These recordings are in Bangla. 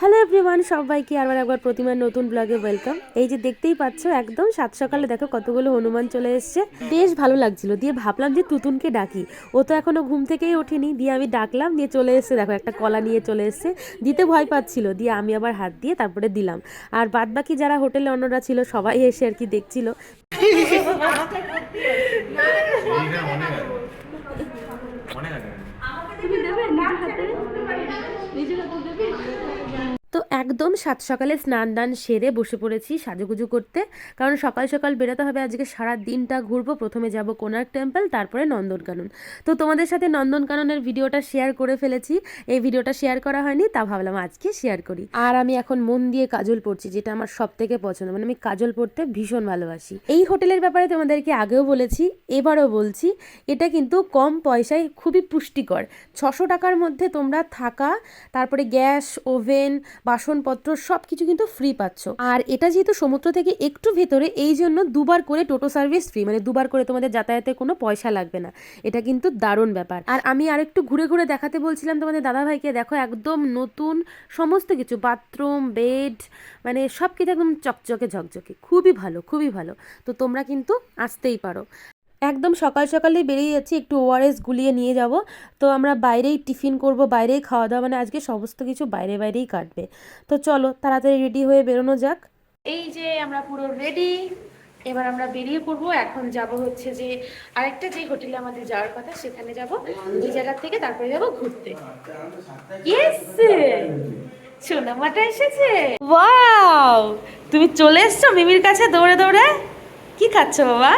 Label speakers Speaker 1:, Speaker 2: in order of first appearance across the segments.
Speaker 1: হ্যালো এভরিওয়ান সবাইকে আবার একবার প্রতিমার নতুন ব্লগে ওয়েলকাম এই যে দেখতেই পাচ্ছ একদম সাত সকালে দেখো কতগুলো হনুমান চলে এসছে। বেশ ভালো লাগছিল দিয়ে ভাবলাম যে তুতুনকে ডাকি। ও তো এখনও ঘুম থেকেই ওঠেনি দিয়ে আমি ডাকলাম দিয়ে চলে এসছে দেখো একটা কলা নিয়ে চলে এসছে। দিতে ভয় পাচ্ছিল দিয়ে আমি আবার হাত দিয়ে তারপরে দিলাম। আর বাদ বাকি যারা হোটেলে অন্যরা ছিল সবাই এসে আর কি দেখছিল।
Speaker 2: এইটা অনেক আছে অনেক আছে
Speaker 1: তো একদম সাত সকালে স্নান দান সেরে বসে পড়েছি সাজুগুজু করতে। কারণ সকাল সকাল বেরোতে হবে, আজকে সারা দিনটা ঘুরবো। প্রথমে যাব কোনার্ক টেম্পল, তারপরে নন্দনকানন। তো তোমাদের সাথে নন্দনকাননের ভিডিওটা শেয়ার করে ফেলেছি। এই ভিডিওটা শেয়ার করা হয়নি, তা ভাবলাম আজকে শেয়ার করি। আর আমি এখন মন দিয়ে কাজল পড়ছি, যেটা আমার সব থেকে পছন্দ। মানে আমি কাজল পড়তে ভীষণ ভালোবাসি। এই হোটেলের ব্যাপারে তোমাদেরকে আগেও বলেছি, এবারও বলছি, এটা কিন্তু কম পয়সায় খুবই পুষ্টিকর। ছশো টাকার মধ্যে তোমরা থাকা, তারপরে গ্যাস, ওভেন বাসনপত্র সব কিছু কিন্তু ফ্রি পাচ্ছ। আর এটা যেহেতু সমুদ্র থেকে একটু ভেতরে, এই জন্য দুবার করে টোটো সার্ভিস ফ্রি মানে দুবার করে তোমাদের যাতায়াতে কোনো পয়সা লাগবে না। এটা কিন্তু দারুণ ব্যাপার। আর আমি আরেকটু ঘুরে ঘুরে দেখাতে বলছিলাম তোমাদের দাদাভাইকে, দেখো একদম নতুন সমস্ত কিছু, বাথরুম বেড মানে সব কিছু একদম চকচকে ঝকঝকে। খুবই ভালো খুবই ভালো। তো তোমরা কিন্তু আসতেই পারো। একদম সকাল সকালেই বেরিয়ে যাচ্ছি, একটু ওআরএস গুলিয়ে নিয়ে যাব। তো আমরা বাইরেই টিফিন করব, বাইরেই খাওয়া দাওয়া মানে আজকে সমস্ত কিছু বাইরে বাইরেই কাটবে। তো চলো, তাড়াতাড়ি রেডি হয়ে বেরোনো যাক।
Speaker 3: এই যে আমরা পুরো রেডি এবার আমরা বেরিয়ে পড়ব। এখন যাব হচ্ছে যে আরেকটা যে হোটেলে আমাদের যাওয়ার কথা, সেখানে যাব। ওই জায়গা থেকে তারপরে যাব ঘুরতে। ইয়েস সোনামাটা এসেছে! ওয়াও তুমি চলে এসছো মিমির কাছে দৌড়ে দৌড়ে? কি খাচ্ছ বাবা?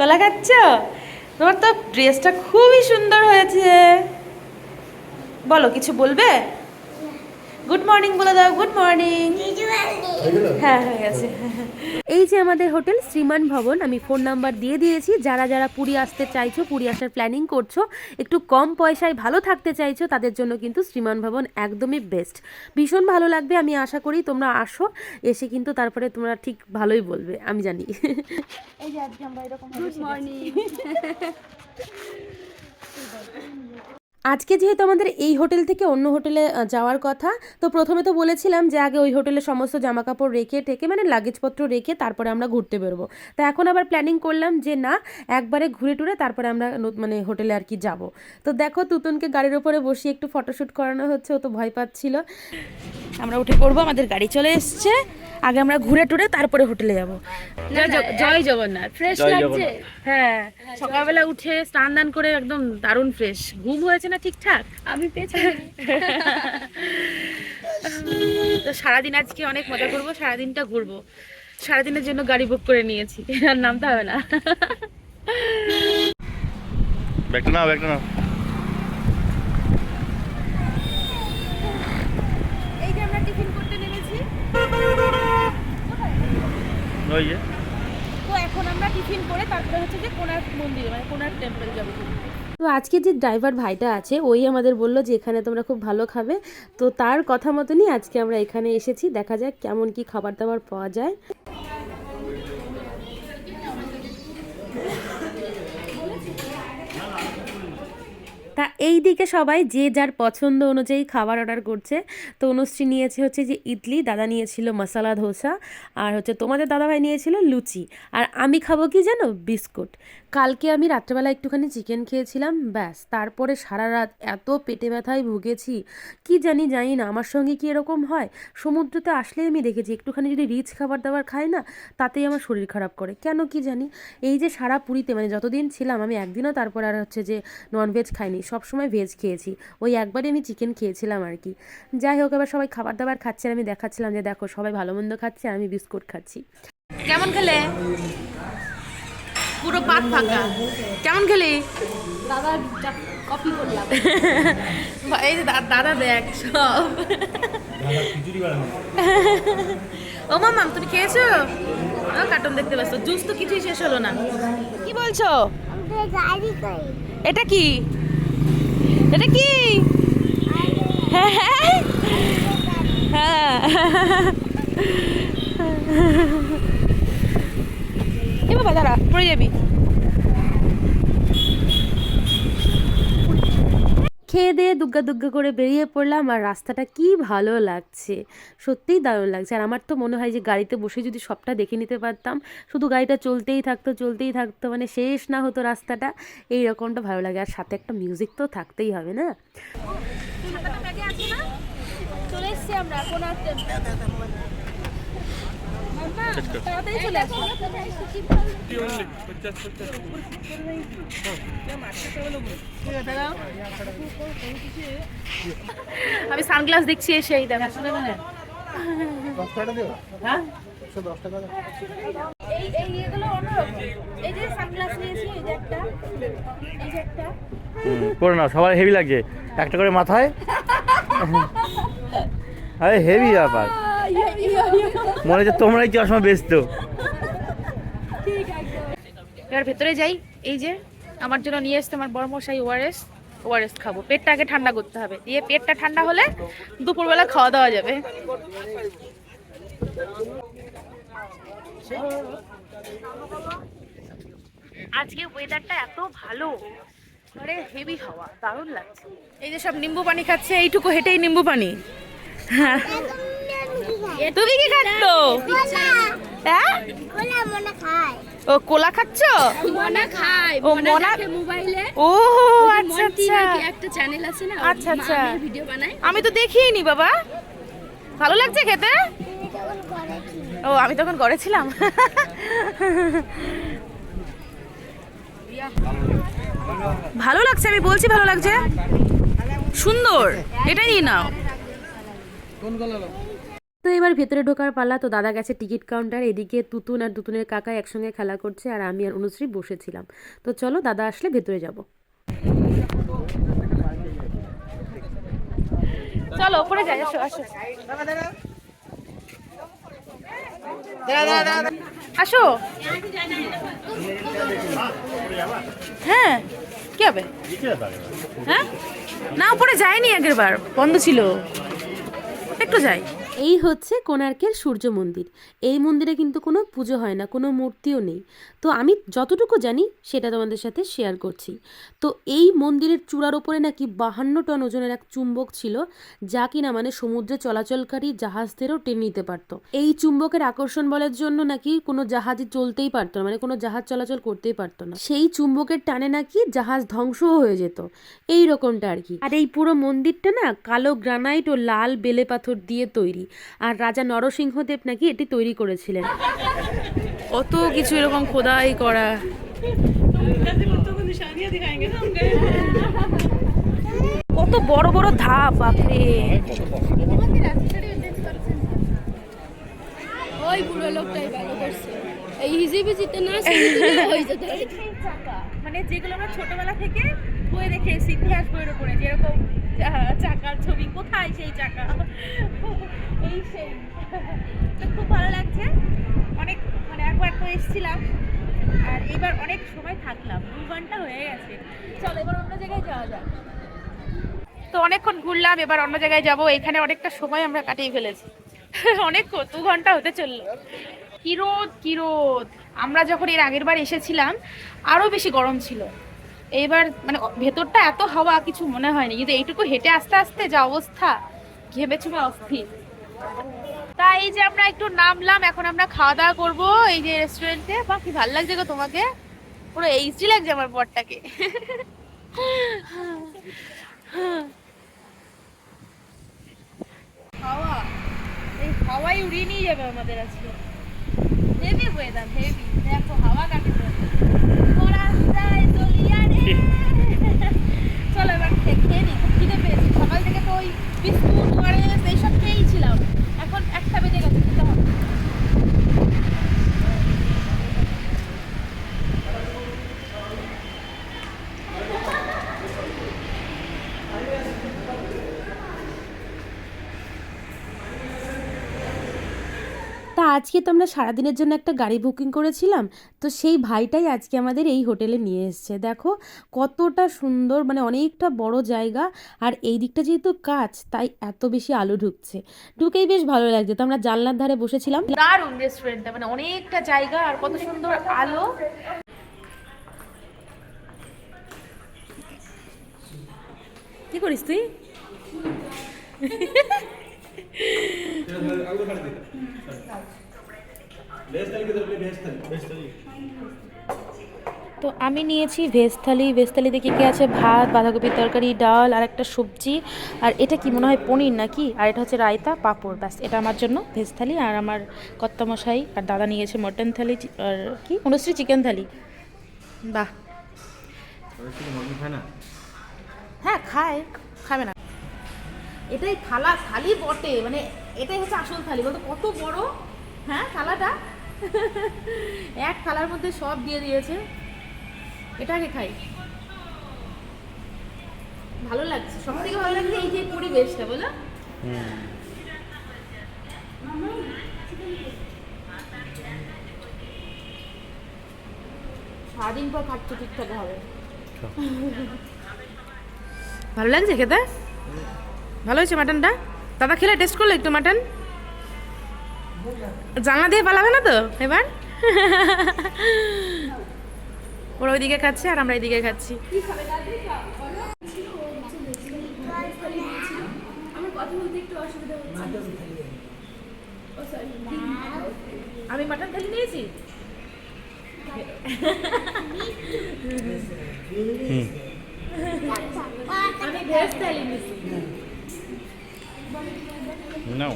Speaker 3: কলা খাচ্ছ? তোমার তো ড্রেসটা খুবই সুন্দর হয়েছে। বলো কিছু বলবে? গুড মর্নিং বলে দাও গুড মর্নিং হ্যাঁ হয়ে গেছে।
Speaker 1: এই যে আমাদের হোটেল শ্রীমান ভবন আমি ফোন নাম্বার দিয়ে দিয়েছি। যারা যারা পুরী আসতে চাইছো পুরী আসার প্ল্যানিং করছ একটু কম পয়সায় ভালো থাকতে চাইছো তাদের জন্য কিন্তু শ্রীমান ভবন একদমই বেস্ট ভীষণ ভালো লাগবে আমি আশা করি তোমরা আসো এসে কিন্তু তারপরে তোমরা ঠিক ভালোই বলবে আমি জানি।
Speaker 3: এই যে আজকে আমরা এরকম গুড মর্নিং
Speaker 1: আজকে যেহেতু আমাদের এই হোটেল থেকে অন্য হোটেলে যাওয়ার কথা, তো প্রথমে তো বলেছিলাম যে আগে ওই হোটেলে সমস্ত জামা কাপড় রেখে, টেকে মানে লাগেজপত্র রেখে তারপরে আমরা ঘুরতে বেরোবো। তা এখন আবার প্ল্যানিং করলাম যে না, একবারে ঘুরে টুরে তারপরে আমরা মানে হোটেলে আর কি যাব। তো দেখো তুতুনকে গাড়ির ওপরে বসিয়ে একটু ফটোশ্যুট করানো হচ্ছে, ও তো ভয় পাচ্ছিল।
Speaker 3: আমরা উঠে পড়ব, আমাদের গাড়ি চলে এসছে। আগে আমরা ঘুরে টুরে তারপরে হোটেলে যাব। জয় জগন্নাথ। ফ্রেশ লাগছে হ্যাঁ সকালবেলা উঠে স্নান দান করে একদম দারুণ ফ্রেশ ঘুম হয়েছে না ঠিকঠাক? আমি পেছনে। তো সারাদিন আজকে অনেক মজা করব সারাদিনটা ঘুরবো। সারাদিনের জন্য গাড়ি বুক করে নিয়েছি আর নামতে হবে না।
Speaker 2: ব্যাগটা নাও ব্যাগটা নাও
Speaker 3: এই যে আমরা টিফিন করতে নেমেছি
Speaker 2: ওই যে।
Speaker 3: তো এখন আমরা টিফিন করে তারপরে হচ্ছে যে কোনার মন্দিরে মানে কোনার টেম্পল যাব।
Speaker 1: তো আজকে যে ড্রাইভার ভাইটা আছে ওই আমাদের বলল যে এখানে তোমরা খুব ভালো খাবে। তো তার কথা মতনই আজকে আমরা এখানে এসেছি। দেখা যাক কেমন কি খাবার দাবার পাওয়া যায়। তা এই দিকে সবাই যে যার পছন্দ অনুযায়ী খাবার অর্ডার করছে। তো অনুশ্রী নিয়েছে হচ্ছে যে ইডলি, দাদা নিয়েছিল মশালা, ধোসা, আর হচ্ছে তোমাদের দাদাভাই নিয়েছিল লুচি। আর আমি খাব কি জানো? বিস্কুট। কালকে আমি রাত্রেবেলা একটুখানি চিকেন খেয়েছিলাম, ব্যাস। তারপরে সারা রাত এত পেটে ব্যথায় ভুগেছি, কি জানি জানি না। আমার সঙ্গে কি এরকম হয়? সমুদ্রতে আসলেই আমি দেখেছি, একটুখানি যদি রিচ খাবার দাবার খাই না, তাতেই আমার শরীর খারাপ করে। কেন কি জানি? এই যে সারা পুরীতে মানে যতদিন ছিলাম, আমি একদিনও তারপর আর হচ্ছে যে ননভেজ খাইনি। সবসময় ভেজ খেয়েছি। ওই একবারই আমি চিকেন খেয়েছিলাম আর কি। যাই হোক, এবার সবাই খাবার দাবার খাচ্ছে আমি দেখাচ্ছিলাম যে, দেখো, সবাই ভালো মন্দ খাচ্ছে, আমি বিস্কুট খাচ্ছি।
Speaker 3: কেমন খেলে? পাত ফাঁকা। কেমন খেলি?
Speaker 4: বাবা কপি করলাম।
Speaker 3: এই যে দাদা দেখ সব। ও মামা তুমি খেয়েছো? ও কার্টুন দেখতে ব্যস্ত। জুস তো কিছুই শেষ হলো না। কি বলছো? এটা কি? এটা কি? হ্যাঁ এ বাবা দাঁড়া পড়ে যাবি।
Speaker 1: খেয়ে দিয়ে দুগ্গা দুগ্গা করে বেরিয়ে পড়লাম আর রাস্তাটা কি ভালো লাগছে। সত্যিই দারুণ লাগছে। আর আমার তো মনে হয় যে গাড়িতে বসে যদি সবটা দেখে নিতে পারতাম, শুধু গাড়িটা চলতেই থাকতো চলতেই থাকতো মানে শেষ না হতো রাস্তাটা, এই রকমটা ভালো লাগে। আর সাথে একটা মিউজিক তো থাকতেই হবে না?
Speaker 4: চলে এসছি আমরা তাড়াতাড়ি চলে আসব
Speaker 3: আমি সানগ্লাস দেখছি এসে এই দেখো।
Speaker 4: এই এই ইয়েগুলো অন্যরকম এই যে সানগ্লাস নিয়েছি এই যে একটা। এই যে একটা।
Speaker 2: করে না সবার হেভি লাগছে। একটা করে মাথায়। আরে হেভি ব্যাপার। মনে হচ্ছে তোমরাই চশমা বেচতো।
Speaker 3: এবার ভেতরে যাই। এই যে, আমার জন্য নিয়ে এসছে আমার বড়মশাই ওআরএস। ওআরএস খাব। পেটটা আগে ঠান্ডা করতে হবে। দিয়ে পেটটা ঠান্ডা হলে দুপুরবেলা খাওয়া দাওয়া যাবে। আজকে ওয়েদারটা এত ভালো। আরে হেভি হাওয়া। দারুণ লাগছে। এই যে সব নিম্বু পানি খাচ্ছে, এইটুকু হেঁটেই নিম্বু পানি। হ্যাঁ। তুমি কি খাচ্ছ? হ্যাঁ?
Speaker 4: কোলা মনে খায়
Speaker 3: ও কোলা খাচ্ছ?
Speaker 4: মনে খায়।
Speaker 3: ও মনা
Speaker 4: মোবাইলে
Speaker 3: ও আচ্ছা আচ্ছা।
Speaker 4: একটা চ্যানেল আছে না
Speaker 3: আচ্ছা, আচ্ছা।
Speaker 4: ভিডিও বানায়।
Speaker 3: আমি তো দেখিনি বাবা। ভালো লাগছে খেতে? ও আমি তখন করেছিলাম ভালো লাগছে আমি বলছি ভালো লাগছে। সুন্দর এটা নিয়ে নাও
Speaker 1: তো এবার ভেতরে ঢোকার পালা, তো দাদা গেছে টিকিট কাউন্টার, এদিকে তুতুন আর তুতুনের কাকা একসঙ্গে খেলা করছে আর আমি আর অনুশ্রী বসেছিলাম। তো চলো দাদা আসলে ভেতরে যাব।
Speaker 3: চলো, ওপরে যাই, আসো আসো। আসো। হ্যাঁ কি হবে? হ্যাঁ? না উপরে যায়নি আগের বার বন্ধ ছিল। একটু যাই।
Speaker 1: এই হচ্ছে কোণার্কের সূর্য মন্দির। এই মন্দিরে কিন্তু কোনো পুজো হয় না, কোনো মূর্তিও নেই। তো আমি যতটুকু জানি, সেটা তোমাদের সাথে শেয়ার করছি। তো এই মন্দিরের চূড়ার ওপরে নাকি বাহান্ন টন ওজনের এক চুম্বক ছিল, যা কিনা মানে সমুদ্রে চলাচলকারী জাহাজদেরও টেনে নিতে পারতো। এই চুম্বকের আকর্ষণ বলের জন্য নাকি কোনো জাহাজই চলতেই পারতো না মানে কোনো জাহাজ চলাচল করতেই পারতো না। সেই চুম্বকের টানে নাকি জাহাজ ধ্বংসও হয়ে যেত। এই রকমটা আর কি। আর এই পুরো মন্দিরটা না কালো গ্রানাইট ও লাল বেলে পাথর দিয়ে তৈরি। আর রাজা নরসিংহদেব নাকি এটি তৈরি করেছিলেন।
Speaker 3: কত কিছু এরকম খোদাই করা। কত বড় বড় ধাপ বাপরে।
Speaker 4: ওই বুড়ো লোকটাই ভালো করছে। এই হিজিবিজিতে না
Speaker 3: মানে যেগুলো আমরা ছোটবেলা থেকে বই দেখে এসেছি ইতিহাস বইয়ের উপরে যেরকম চাকার ছবি। কোথায় সেই চাকা? এই সেই তো খুব ভালো লাগছে। অনেক মানে একবার তো এসেছিলাম, আর এবার অনেক সময় থাকলাম। দু ঘণ্টা হয়ে গেছে। চলো, এবার অন্য জায়গায় যাওয়া যাক। তো অনেকক্ষণ ঘুরলাম, এবার অন্য জায়গায় যাব। এখানে অনেকটা সময় আমরা কাটিয়ে ফেলেছি। অনেক দু ঘণ্টা হতে চলল। কি রোদ কি রোদ আমরা যখন এর আগের বার এসেছিলাম, আরও বেশি গরম ছিল। এইবার মানে ভেতরটা এত হাওয়া, কিছু মনে হয়নি। কিন্তু এইটুকু হেঁটে আস্তে আস্তে যা অবস্থা ঘেমে চুমে অস্থির? তা এই যে আমরা একটু নামলাম, এখন আমরা খাওয়া দাওয়া করব এই যে রেস্টুরেন্টে বা কি ভালো লাগছে গো তোমাকে। পুরো এইচডি লাগছে আমার বরটাকে। হাওয়া। এই হাওয়াই উড়িয়ে নিয়ে যাবে আমাদের আজকে। হেভি ওয়েদার হেভি দেখো হাওয়া কাটে রাস্তায় দলিয়া রে চলো এবার খে- খেয়ে নিই খুব খিদে পেয়েছি সকাল থেকে তো ওই বিস্কুট ওয়ারেস এইসব খেয়েই ছিলাম এখন একটা বেজে গেছে খেতে হবে
Speaker 1: তা আজকে তো আমরা সারাদিনের জন্য একটা গাড়ি বুকিং করেছিলাম তো সেই ভাইটাই আজকে আমাদের এই হোটেলে নিয়ে এসছে। দেখো কতটা সুন্দর মানে অনেকটা বড় জায়গা আর এই দিকটা যেহেতু কাজ তাই এত বেশি আলো ঢুকছে। ঢুকেই বেশ ভালো লাগছে। তো আমরা জানলার ধারে বসেছিলাম।
Speaker 3: দারুণ রেস্টুরেন্টটা মানে অনেকটা জায়গা আর কত সুন্দর আলো। কি করিস তুই? তো আমি নিয়েছি ভেজ থালি ভেজ থালিতে কী কী আছে? ভাত, বাঁধাকপির তরকারি, ডাল আর একটা সবজি। আর এটা কি মনে হয় পনির নাকি? আর এটা হচ্ছে রায়তা, পাঁপড়, ব্যাস। এটা আমার জন্য ভেজ থালি আর আমার কর্তামশাই আর দাদা নিয়েছে মটন থালি আর কি? অনুশ্রী চিকেন থালি। বাহ। হ্যাঁ খায়। খাবে না। এটাই থালা, থালি বটে। মানে এটাই হচ্ছে আসল থালি। বলতো কত বড় হ্যাঁ থালাটা? এক থালার মধ্যে সব দিয়ে দিয়েছে। এটা আগে খাই? ভালো লাগছে। সব থেকে ভালো লাগছে এই যে পরিবেশটা বলো। সারাদিন পর খাচ্ছ, ঠিকঠাক হবে। ভালো লাগছে খেতে? ভালো হয়েছে মাটনটা? দাদা খেলে টেস্ট করল একটু মাটন? জানলা দিয়ে পালাবে না তো এবার? ওরা ওইদিকে খাচ্ছে আর আমরা এইদিকে খাচ্ছি। আমি মাটন থালি নিয়েছি? আমি ভেজ থালি নিয়েছি।
Speaker 2: নাও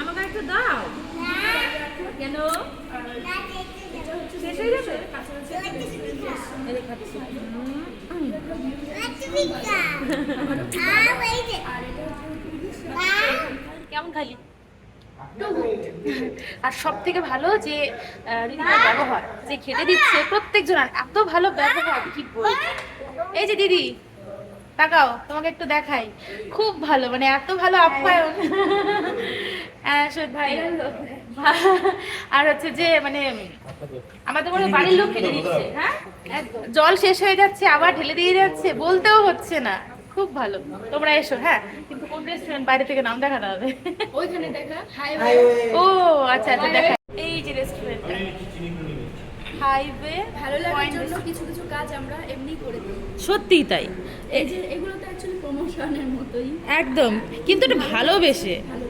Speaker 3: আমাকে একটু কেন? কেমন খালি? আর সব থেকে ভালো যে আহ, ব্যবহার যে খেতে দিচ্ছে প্রত্যেকজন এত ভালো ব্যবহার কি বলব? এই যে দিদি তাকাও তোমাকে একটু দেখাই। খুব ভালো মানে এত ভালো আপ্যায়ন। হ্যাঁ সত্যি আর হচ্ছে যে মানে আমাদের মনে হয় বাড়ির লোক খেতে দিচ্ছে। হ্যাঁ? জল শেষ হয়ে যাচ্ছে আবার ঢেলে দিয়ে যাচ্ছে বলতেও হচ্ছে না। খুব ভালো। তোমরা এসো হ্যাঁ? কিন্তু কোন রেস্টুরেন্ট বাইরে থেকে নাম দেখাতে হবে?
Speaker 4: ওইখানে দেখা।
Speaker 3: ও আচ্ছা আচ্ছা দেখা। এই যে রেস্টুরেন্ট হাইওয়ে
Speaker 4: ভালো লাগার জন্য কিছু কিছু কাজ আমরা এমনি করে দিই।
Speaker 3: সত্যিই তাই।
Speaker 4: এই যে এগুলো তো অ্যাকচুয়ালি প্রমোশনের মতোই।
Speaker 3: একদম। কিন্তু এটা ভালোবেসে
Speaker 4: ভালো